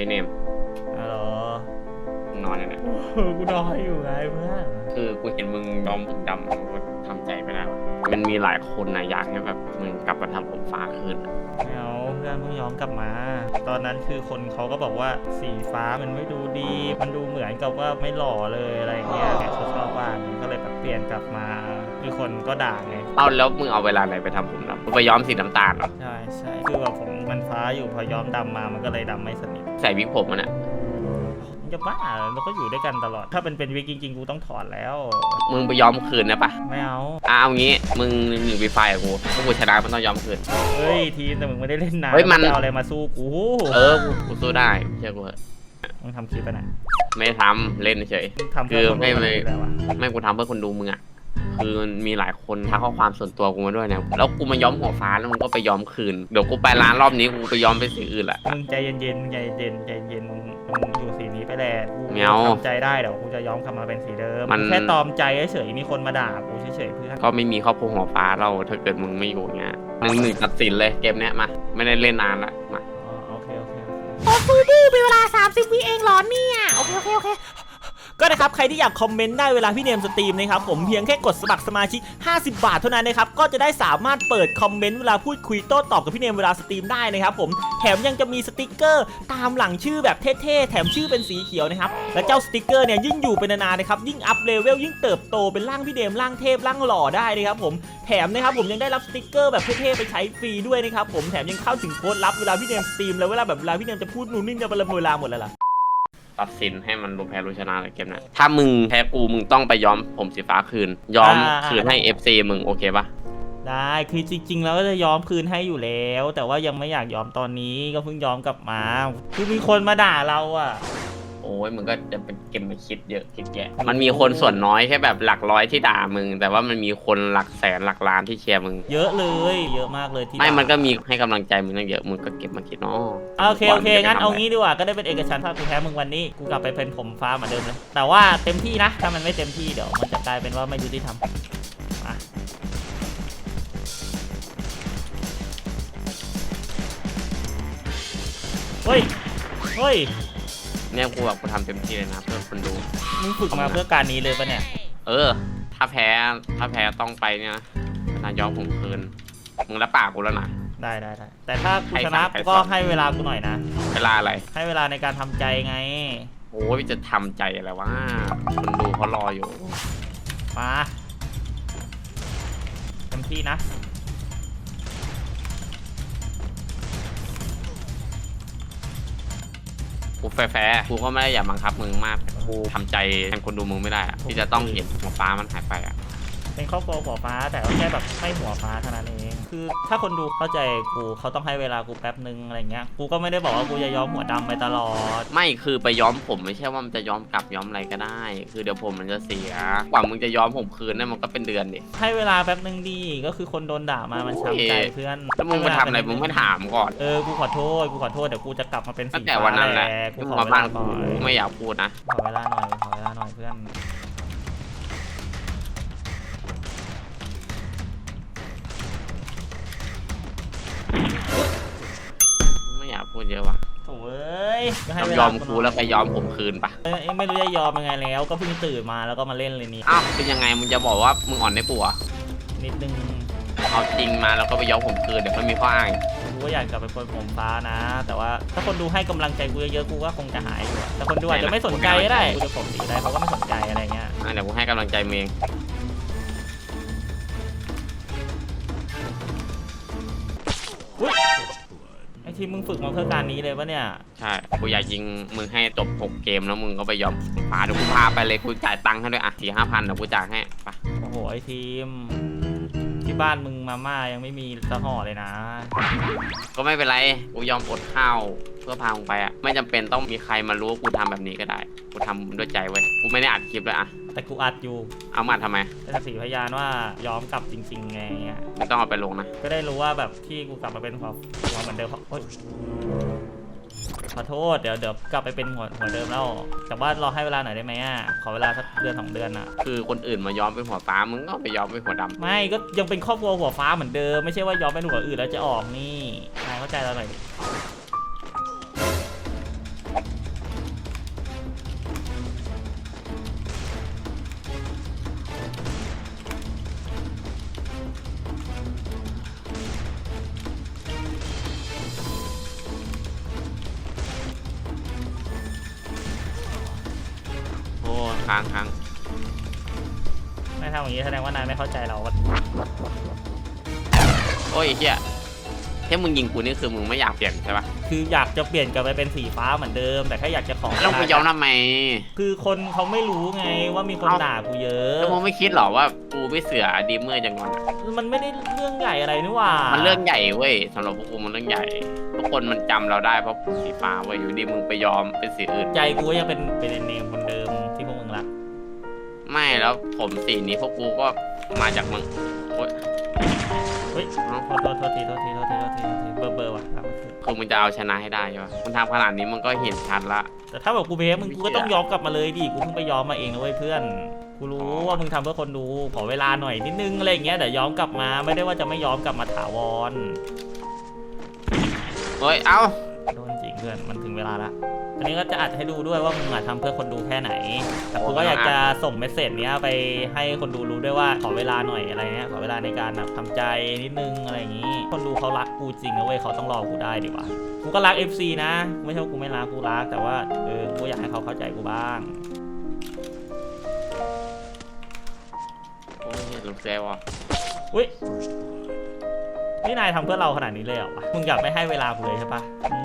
ฮ้ยเนมฮัลโหลมึงนอนยังไงเออกูนอนอยู่ไงเพื่อนคือกูเห็นมึงยอมผมดำกูก็ทำใจไม่ได้วะมันมีหลายคนนะอยากให้แบบมึงกลับมาทำผมฟ้าคืนอะไม่เอาเพื่อนเพิ่งย้อมกลับมา ตอนนั้นคือคนเขาก็บอกว่าสีฟ้ามันไม่ดูดี มันดูเหมือนกับว่าไม่หล่อเลยอะไรเงี้ยแกเขาชอบบ้างก็เลยแบบเปลี่ยนกลับมาคือคนก็ด่าไง เอาแล้วมึงเอาเวลาไหนไปทำผมดำมึงไปย้อมสีน้ำตาลเหรอ ใช่ใช่คือแบบผมมันฟ้าอยู่พอย้อมดำมามันก็เลยดำไม่สนิท ใส่วิกผมมันอะมันจะบ้าเราก็อยู่ด้วยกันตลอด ถ้าเป็นเป็นวิกจริงๆกูต้องถอดแล้ว มึงไปย้อมคืนนะปะไม่เอา อะเอางี้ มึงอยู่วีไฟกับกูถ้ากูชนะมันต้องย้อมคืน เฮ้ยทีมแต่มึงไม่ได้เล่นนานเฮ้ยมันจะเอาอะไรมาสู้กูเออ กูกูสู้ได้เชื่อกูเถอะมึงทำคลิปไปไหนไม่ทำเล่นเฉยทำเพื่อคือคนไม่ดูไม่แล้ววะไม่กูทำเพื่อคนดูมึงอะ คือมันมีหลายคนทักข้อความส่วนตัวกูมาด้วยนะแล้วกูมาย้อมหัวฟ้าแล้วมึงก็ไปย้อมคืนเดี๋ยวกูไปร้านรอบนี้กูไปย้อมไปสีอื่นละมึงใจเย็นๆใจเย็นใจเย็นมึงมึงอยู่สีนี้ไปแหละกูไม่เอาทำใจได้เดี๋ยวกูจะย้อมกลับมาเป็นสีเดิมมัน แค่ตอมใจเฉยๆมีคนมาด่ากูเฉยๆเพื่อนก็ไม่มีครอบครัวหัวฟ้าเราถ้าเกิดมึงไม่อยู่เงี้ยหนึ่งหนึ่งตัดสินเลยเกมเนี้ยมาไม่ได้เล่นนานละมาอ๋อโอเคโอเคโอเคโอ้ฟูดี้มีเวลา 30วิเองเหรอเนี่ย โอเค โอเค โอเค ก็นะครับใครที่อยากคอมเมนต์ได้เวลาพี่เนมสตรีมนะครับผมเพียงแค่กดสมัครสมาชิก 50 บาทเท่านั้นนะครับก็จะได้สามารถเปิดคอมเมนต์เวลาพูดคุยโต้ตอบกับพี่เนมเวลาสตรีมได้นะครับผมแถมยังจะมีสติกเกอร์ตามหลังชื่อแบบเท่ๆแถมชื่อเป็นสีเขียวนะครับและเจ้าสติกเกอร์เนี่ยยิ่งอยู่เป็นนานๆนะครับยิ่งอัพเลเวลยิ่งเติบโตเป็นร่างพี่เนมร่างเทพร่างหล่อได้นะครับผมแถมนะครับผมยังได้รับสติกเกอร์แบบเท่ๆไปใช้ฟรีด้วยนะครับผมแถมยังเข้าถึงโค้ดลับเวลาพี่เนมสตรีมแล้วเวลาแบบเวลาพี่เนมจะพูดนู่นนี่จะเวลาเวลาหมดแล้วล่ะ ตัดสินให้มันรู้แพ้รู้ชนะเลยเกมเนี้ยถ้ามึงแพ้กูมึงต้องไปย้อมผมสีฟ้าคืน ย้อมอ่า คืนให้ FC มึงโอเคปะได้คือจริงๆแล้วก็จะย้อมคืนให้อยู่แล้ว แต่ว่ายังไม่อยากย้อมตอนนี้ก็เพิ่งย้อมกลับมา คือมีคนมาด่าเราอะ โอ้ยมึงก็จะเป็นเกมมาคิดเยอะคิดแยะมันมีคนส่วนน้อยแค่แบบหลักร้อยที่ด่ามึง แต่ว่ามันมีคนหลักแสนหลักล้านที่เชียร์มึง เยอะเลย เยอะมากเลยที่ไม่ด่ามันก็มีให้กำลังใจมึงตั้งเยอะมึงก็เก็บมาคิดเนาะอะโอเคโอเคก่งั้นจะไปทำเอาะไรงี้ดีกว่าก็ได้เป็นเอกฉันท์ถ้ากูแพ้มึงวันนี้กูกลับไปเป็นผมฟ้าเหมือนเดิมเลยแต่ว่าเต็มที่นะถ้ามันไม่เต็มที่เดี๋ยวมันจะกลายเป็นว่าไม่ยุติธรรมมาเฮ้ยเฮ้ย เนี่ยกูแบบกูทำเต็มที่เลยนะเพื่อคนดู มึงฝึกมาเพื่อการนี้เลยปะเนี่ย เออ ถ้าแพ้ถ้าแพ้ต้องไปเนี่ยนะนายย้อมผมคืนมึงรับปากกูแล้วนะ ได้ได้ได้แต่ถ้ากูใครชนะสั่งใครก็สอนให้เวลากูหน่อยนะ เวลาอะไรให้เวลาในการทำใจไง โอ้ยจะทำใจอะไรวะคนดูเขารออยู่มาเต็มที่นะ กูแฟร์ๆกูก็ไม่ได้อยากบังคับมึงมากแต่กูทำใจแทนคนดูมึงไม่ได้อะที่จะต้องเห็นหัวฟ้ามันหายไปอะเป็นครอบครัวหัวฟ้าแต่ก็แค่แบบไม่หัวฟ้าเท่านั้นเอง คือถ้าคนดูเข้าใจกูเขาต้องให้เวลากูแป๊บนึงอะไรเงี้ยกูก็ไม่ได้บอกว่ากูจะย้อมหัวดำไปตลอด ไม่คือไปย้อมผมไม่ใช่ว่ามันจะย้อมกลับย้อมอะไรก็ได้ คือเดี๋ยวผมมันจะเสียกว่ามึงจะย้อมผมคืนเนี่ยมันก็เป็นเดือนดิ ให้เวลาแป๊บนึงดีก็คือคนโดนด่ามามันช้ำใจเพื่อนแล้วมึงมาทำอะไรมึงไม่ถามก่อน เออกูขอโทษกูขอโทษเดี๋ยวกูจะกลับมาเป็นตั้สีงแต่ฟ้าวันนั้นแหละกูที่ขมึองเวมาบ้าลานก่กูอนกูไม่อยากพูดนะขอเวลาหน่อยขอเวลาหน่อยเพื่อน พูดเยอะว่ะโถ่เอ้ยก็ให้ต้องเวยลาอมกูแล้วไปย้อมผมคืนปะเอ้ยไม่รู้จะยอมยังไงแล้ว ก็เพิ่งตื่นมาแล้วก็มาเล่นเลยนี่อ้าวเป็นยังไงมึงจะบอกว่ามึงอ่อนในปัวนิดนึงเอาจริงมาแล้วก็ไปย้อมผมคืนเดี๋ยวมันมีข้ออ้างอีกกูก็อยากกลับไปเป็นผมฟ้านะ แต่ว่าถ้าคนดูให้กำลังใจกูเยอะๆกูก็คงจะหายอยู่อะแต่คนดูอาจจะไม่สนใจก็ได้กูจะผมสีได้เขาก็ไม่สนใจอะไรเงี้ย อะเดี๋ยวกูให้กำลังใจมึงเองอุ้ยไอ ทีมมึงฝึกมาเพื่อการนี้เลยปะเนี่ย ใช่กูอยากยิงมึงให้จบหกเกมแล้วมึงก็ไปย้อมผมฟ้าเดี๋ยวกูพาไปเลยกูจ่ายตังค์ให้ด้วยอะสี่ห้าพันเดี๋ยวกูจ่ายให้ไปโอ้โหไอทีม ที่บ้านมึงมาม่ายังไม่มีสะห่อเลยนะ ก็ไม่เป็นไรกูยอมอดข้าวเพื่อพามึงไปอะไม่จำเป็นต้องมีใครมารู้ว่ากูทำแบบนี้ก็ได้กูทำด้วยใจเว้ยกูไม่ได้อัดคลิปเลยอะ แต่กูอัดอยู่เอามาทำไม เป็นสีพยานว่าย้อมกลับจริง ๆ ไงเงี้ยไม่ต้องเอาไปลงนะ ก็ได้รู้ว่าแบบที่กูกลับมาเป็นหัวหัวเหมือนเดิมเพราะโอ๊ยขอโทษเดี๋ยวเดี๋ยวกลับไปเป็นหัวหัวเดิมแล้วแต่ว่ารอให้เวลาหน่อยได้ไหมอะขอเวลาสักเดือนสองเดือนอะ คือคนอื่นมาย้อมเป็นหัวฟ้า มึงก็ไปย้อมเป็นหัวดำไม่ก็ยังเป็นครอบครัวหัวฟ้าเหมือนเดิม ไม่ใช่ว่าย้อมเป็นหัวอื่นแล้วจะออกนี่นายเข้าใจเราหน่อยดิ ค้างค้างนายทำอย่างนี้แสดงว่านายไม่เข้าใจเราโอ้ยไอ้เฮียที่มึงยิงกูนี่คือมึงไม่อยากเปลี่ยนใช่ปะคืออยากจะเปลี่ยนกลับไปเป็นสีฟ้าเหมือนเดิม แต่แค่อยากจะขอแล้วมึงไปยอมทำไม คือคนเขาไม่รู้ไงว่ามีคนเอ้าด่ากูเยอะแล้วมึงไม่คิดหรอว่ากูไม่เสือดีเมื่อจังงอนอะมันไม่ได้เรื่องใหญ่อะไรนี่หว่ามัมันเรื่องใหญ่เว้ยสำหรับพวกกูมันเรื่องใหญ่ทุกคนมันจำเราได้เพราะสีฟ้าเว้ยอยู่ดีมึงไปยอมเป็นสีอื่นใจกูก็ยังเป็นเป็นเนมคนเดิม แล้วผมสีนี้พวกกูก็มาจากมึงโอ๊ยเฮ้ยเอ้าโทษโทษโทษทีโทษทีโทษทีโทษทีโทษทีเบอร์เบอร์ว่ะครับคือมึงจะเอาชนะให้ได้ใช่ปะมึงทำขนาดนี้มึงก็เห็นชัดละ แต่ถ้าแบบกูแพ้มึงกูก็ต้องยอมกลับมาเลยดิกูเพิ่งไปยอมมาเองนะเว้ยเพื่อน กูรู้ว่ามึงทำเพื่อคนดูขอเวลาหน่อยนิดนึงอะไรอย่างเงี้ยเดี๋ยวยอมกลับมาไม่ได้ว่าจะไม่ยอมกลับมาถาวร เฮ้ย เอ้าโดนจริง เพื่อนมันถึงเวลาละอันนี้ก็จะอัดให้ดูด้วยว่ามึงอะทำเพื่อคนดูแค่ไหน แต่กูก็อยากจะส่งเมสเซจเนี้ยไปให้คนดูรู้ด้วยว่าขอเวลาหน่อยอะไรเงี้ยขอเวลาในการแบบทำใจนิดนึงอะไรอย่างงี้ คนดูเขารักกูจริงนะเว้ยเขาต้องรอกูได้ดีกว่ากูก็รัก FC นะไม่ใช่ว่ากูไม่รักกูรัก แต่ว่าเออกูอยากให้เขาเข้าใจกูบ้างโอ้ยลูกเซลวะอุ้ย นี่นายทำเพื่อเราขนาดนี้เลยเหรอวะมึงอยากไม่ให้เวลากูเลยใช่ปะ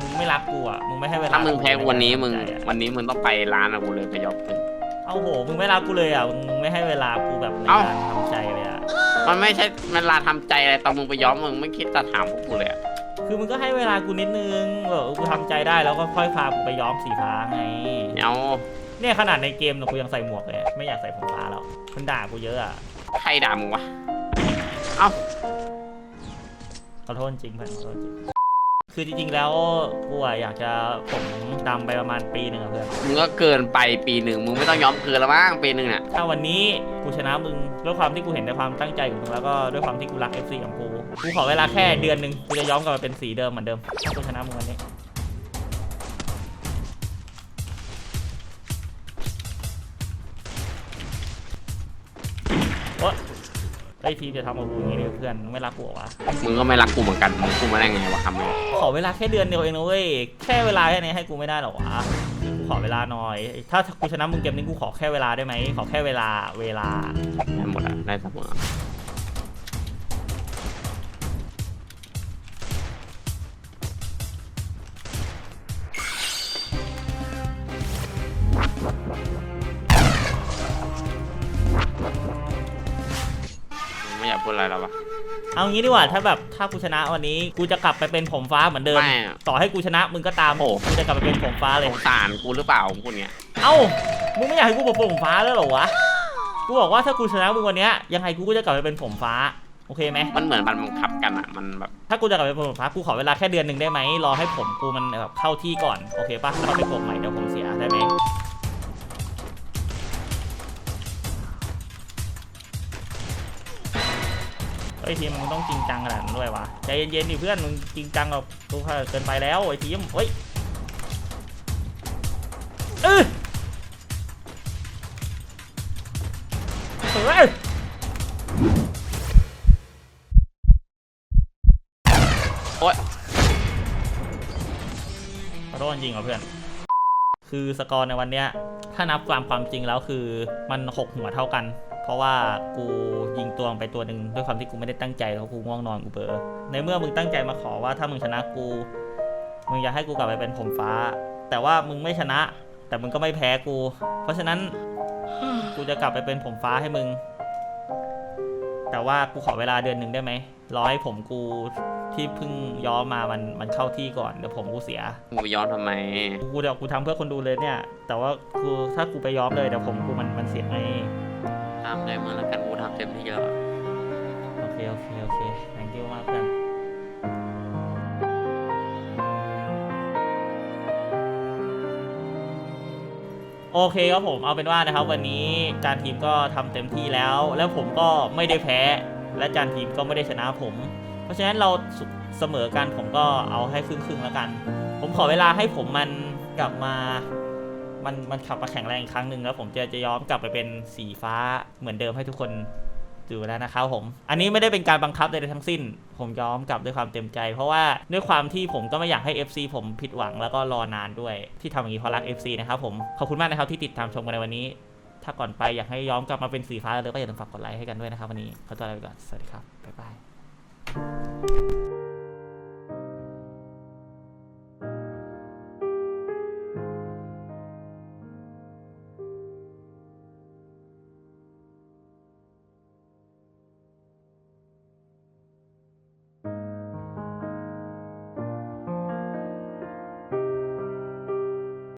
มึงไม่รักกูอะ มึงไม่ให้เวลาถ้ามึงแพ้กูวันนี้มึงใจะวันนี้มึงต้องไปร้านอะกูเลยไปยอมขึ้นเอาโห มึงไม่รักกูเลยอะ มึงไม่ให้เวลากูแบบในเอ้าการทำใจเลยอะ มันไม่ใช่เวลาทำใจอะไรตอนมึงไปย้อมมึงไม่คิดจะถามพวกกูเลยอะคือมึงก็ให้เวลากูนิดนึงแบบกูทำใจได้แล้วก็ค่อยพากูไปย้อมสีฟ้าไง เอาเนี่ยขนาดในเกมเนี่ยกูยังใส่หมวกเลย ไม่อยากใส่ผมฟ้าแล้วมันด่ากูเยอะอะ ใครด่ามึงวะ เอ้า ขอโทษจริงเพื่อนขอโทษจริงคือจริงๆแล้วกูอะอยากจะผมดำไปประมาณปีหนึ่งอะเพื่อน มึงก็เกินไปปีหนึ่งมึงไม่ต้องย้อมเกินแล้วมั้งปีหนึ่งน่ะ ถ้าวันนี้กูชนะมึงด้วยความที่กูเห็นในความตั้งใจของมึงแล้วก็ด้วยความที่กูรัก FC ของกู กูขอเวลาแค่เดือนหนึ่งกูจะย้อมกลับมาเป็นสีเดิมเหมือนเดิมถ้ากูชนะมึงวันนี้ อ้ทีมจะทำกับกูอย่างนี้เลยเพื่อนมึงไม่รักกูเหรอวะมึงก็ไม่รักกูเหมือนกันมึงกูมาได้ไงวะคำนี้ขอเวลาแค่เดือนเดียวเองนะเว้ยแค่เวลาแค่นี้ให้กูไม่ได้หรอวะกูขอเวลาหน่อย ถ้ากูชนะมึงเกมนี้กูขอแค่เวลาได้ไหมขอแค่เวลาเวลาได้หมดอะได้เสมอมึงไม่อ พูดอะไรแล้ววะ เอางี้ดีกว่าถ้าแบบถ้ากูชนะวันนี้กูจะกลับไปเป็นผมฟ้าเหมือนเดิม ไม่อะต่อให้กูชนะมึงก็ตามโอ้ กูจะกลับไปเป็นผมฟ้าเลสย งสารกูหรือเปล่าผมพูดเนี้ยเอ้ามึงไม่อยากให้กูเป็นผมฟ้าแล้วเหรอวะกูบอกว่าถ้ากูชนะมึงวันเนี้ยยังไงกูก็จะกลับไปเป็นผมฟ้าโอเคไหมมันเหมือนมันบังคับกันอะมันแบบถ้ากูจะกลับไปเป็นผมฟ้ากูขอเวลาแค่เดือนหนึ่งได้ไหมรอให้ผมกูมันแบบเข้าที่ก่อนโอเคปะแล้วค่อยไปกบใหม่เดี๋ยวผมเสียได้ไหม เฮ้ยทีมมึงต้องจริงจังขนาดนั้นด้วยวะใจเย็นๆดิเพื่อนมึงจริงจังกับกูเกินไปแล้วไอ้ทีมเฮ้ยเออเฮ้ยโอ๊ยขอโทษจริงเหรอเพื่อน คือสกอร์ในวันเนี้ยถ้านับตามความจริงแล้วคือมันหกหัวเท่ากัน เพราะว่ากูยิงตัวไปตัวหนึ่งด้วยความที่กูไม่ได้ตั้งใจแล้วกูง่วงนอนกูเบลอในเมื่อมึงตั้งใจมาขอว่าถ้ามึงชนะกูมึงอยากให้กูกลับไปเป็นผมฟ้า แต่ว่ามึงไม่ชนะ แต่มึงก็ไม่แพ้กู เพราะฉะนั้นกูจะกลับไปเป็นผมฟ้าให้มึง แต่ว่ากูขอเวลาเดือนหนึ่งได้ไหมรอให้ผมกู ที่เพิ่งย้อมมามันมันเข้าที่ก่อนเดี๋ยวผมกูเสียมึงไปย้อนทำไม กูเดี๋ยวกูทำเพื่อคนดูเลยเนี่ย แต่ว่ากูถ้ากูไปย้อมเลยเดี๋ยวผมกูมันมันเสียไงทำได้มาแล้วกันกูทำเต็มที่แล้วอะโอเค โอเค โอเค thank you มากเพื่อนโอเคครับผมเอาเป็นว่านะครับ วันนี้จานทีมก็ทำเต็มที่แล้ว แล้วผมก็ไม่ได้แพ้ และจานทีมก็ไม่ได้ชนะผมเพ ราะฉะนั้นเราเสมอกันผมก็เอาให้ครึ่งครึ่งๆแล้วกัน ผมขอเวลาให้ผมมันกลับมา มันมันขับมาแข็งแรงอีกครั้งหนึ่งแล้วผมจะจะย้อมกลับไปเป็นสีฟ้าเหมือนเดิมให้ทุกคนดูแล้วนะครับผม อันนี้ไม่ได้เป็นการบังคับใดๆทั้งสิ้น ผมย้อมกลับด้วยความเต็มใจ เพราะว่าด้วยความที่ผมก็ไม่อยากให้ FC ผมผิดหวังแล้วก็รอนานด้วย ที่ทำอย่างนี้เพราะรัก FC นะครับผม ขอบคุณมากนะครับที่ติดตามชมกันในวันนี้ ถ้าก่อนไปอยากให้ย้อมกลับมาเป็นสีฟ้าเลยก็อย่าลืมฝากกดไลค์ให้กันด้วยนะครับวันนี้ขอตัวลาไปก่อน สวัสดีครับ บ๊ายบาย Thank you.